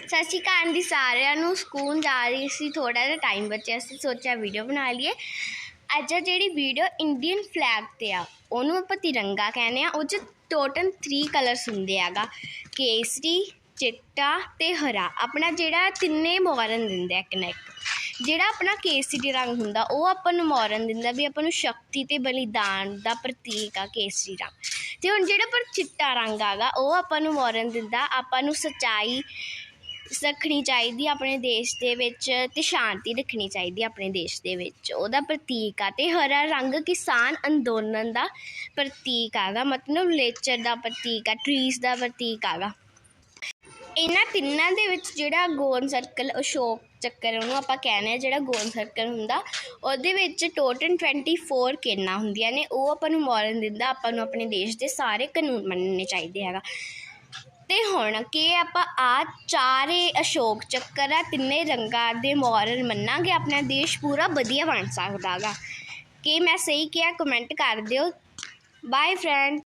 ਸਤਿ ਸ਼੍ਰੀ ਅਕਾਲ ਦੀ ਸਾਰਿਆਂ ਨੂੰ। ਸਕੂਲ ਜਾ ਰਹੀ ਸੀ ਥੋੜਾ ਜਿਹਾ ਟਾਈਮ ਬਚਿਆ ਸੀ, ਸੋਚਿਆ ਵੀਡੀਓ ਬਣਾ ਲਈਏ। ਅੱਜ ਆ ਜਿਹੜੀ ਵੀਡੀਓ ਇੰਡੀਅਨ ਫਲੈਗ ਤੇ ਆ, ਉਹਨੂੰ ਆਪਾਂ ਤਿਰੰਗਾ ਕਹਿੰਦੇ ਆ। ਉਹ ਚ ਟੋਟਲ 3 ਕਲਰਸ ਹੁੰਦੇ ਹੈਗਾ। ਕੇਸਰੀ, ਚਿੱਟਾ ਤੇ ਹਰਾ। ਆਪਣਾ ਜਿਹੜਾ ਤਿੰਨੇ ਮੋਰਨ ਦਿੰਦੇ ਆ ਇੱਕ ਨਾ ਇੱਕ। ਜਿਹੜਾ ਆਪਣਾ ਕੇਸਰੀ ਰੰਗ ਹੁੰਦਾ, ਉਹ ਆਪਾਂ ਨੂੰ ਮੋਰਨ ਦਿੰਦਾ ਵੀ ਆਪਾਂ ਨੂੰ ਸ਼ਕਤੀ ਤੇ ਬਲੀਦਾਨ ਦਾ ਪ੍ਰਤੀਕ ਆ ਕੇਸਰੀ ਰੰਗ। ਤੇ ਹੁਣ ਜਿਹੜਾ ਪਰ ਚਿੱਟਾ ਰੰਗ ਆਗਾ ਉਹ ਆਪਾਂ ਨੂੰ ਮੋਰਨ ਦਿੰਦਾ। ਆਪਾਂ ਨੂੰ ਸਚਾਈ ਰੱਖਣੀ ਚਾਹੀਦੀ ਆਪਣੇ ਦੇਸ਼ ਦੇ ਵਿੱਚ ਅਤੇ ਸ਼ਾਂਤੀ ਰੱਖਣੀ ਚਾਹੀਦੀ ਆਪਣੇ ਦੇਸ਼ ਦੇ ਵਿੱਚ। ਉਹਦਾ ਪ੍ਰਤੀਕ ਆ ਅਤੇ ਹਰਾ ਰੰਗ ਕਿਸਾਨ ਅੰਦੋਲਨ ਦਾ ਪ੍ਰਤੀਕ ਆਗਾ ਮਤਲਬ ਨੇਚਰ ਦਾ ਪ੍ਰਤੀਕ ਆ ਟਰੀਜ਼ ਦਾ ਪ੍ਰਤੀਕ ਆਗਾ ਇਹਨਾਂ ਤਿੰਨਾਂ ਦੇ ਵਿੱਚ ਜਿਹੜਾ ਗੋਲ ਸਰਕਲ ਅਸ਼ੋਕ ਚੱਕਰ ਉਹਨੂੰ ਆਪਾਂ ਕਹਿੰਦੇ ਆ ਜਿਹੜਾ ਗੋਲ ਸਰਕਲ ਹੁੰਦਾ, ਉਹਦੇ ਵਿੱਚ ਟੋਟਲ 24 ਕਿਰਨਾਂ ਹੁੰਦੀਆਂ ਨੇ, ਉਹ ਆਪਾਂ ਨੂੰ ਮੋਰਨ ਦਿੰਦਾ, ਆਪਾਂ ਨੂੰ ਆਪਣੇ ਦੇਸ਼ ਦੇ ਸਾਰੇ ਕਾਨੂੰਨ ਮੰਨਣੇ ਚਾਹੀਦੇ ਹੈਗਾ। ਤੇ ਹੁਣ ਕਿ ਆਪਾਂ ਆਹ ਚਾਰੇ ਅਸ਼ੋਕ ਚੱਕਰ ਆ, ਤਿੰਨੇ ਰੰਗਾਂ ਦੇ ਮੋਰਨ ਮੰਨਾਂਗੇ, ਆਪਣਾ ਦੇਸ਼ ਪੂਰਾ ਵਧੀਆ ਬਣ ਸਕਦਾ ਗਾ ਕਿ ਮੈਂ ਸਹੀ ਕਿਹਾ? ਕਮੈਂਟ ਕਰ ਦਿਓ। Bye friend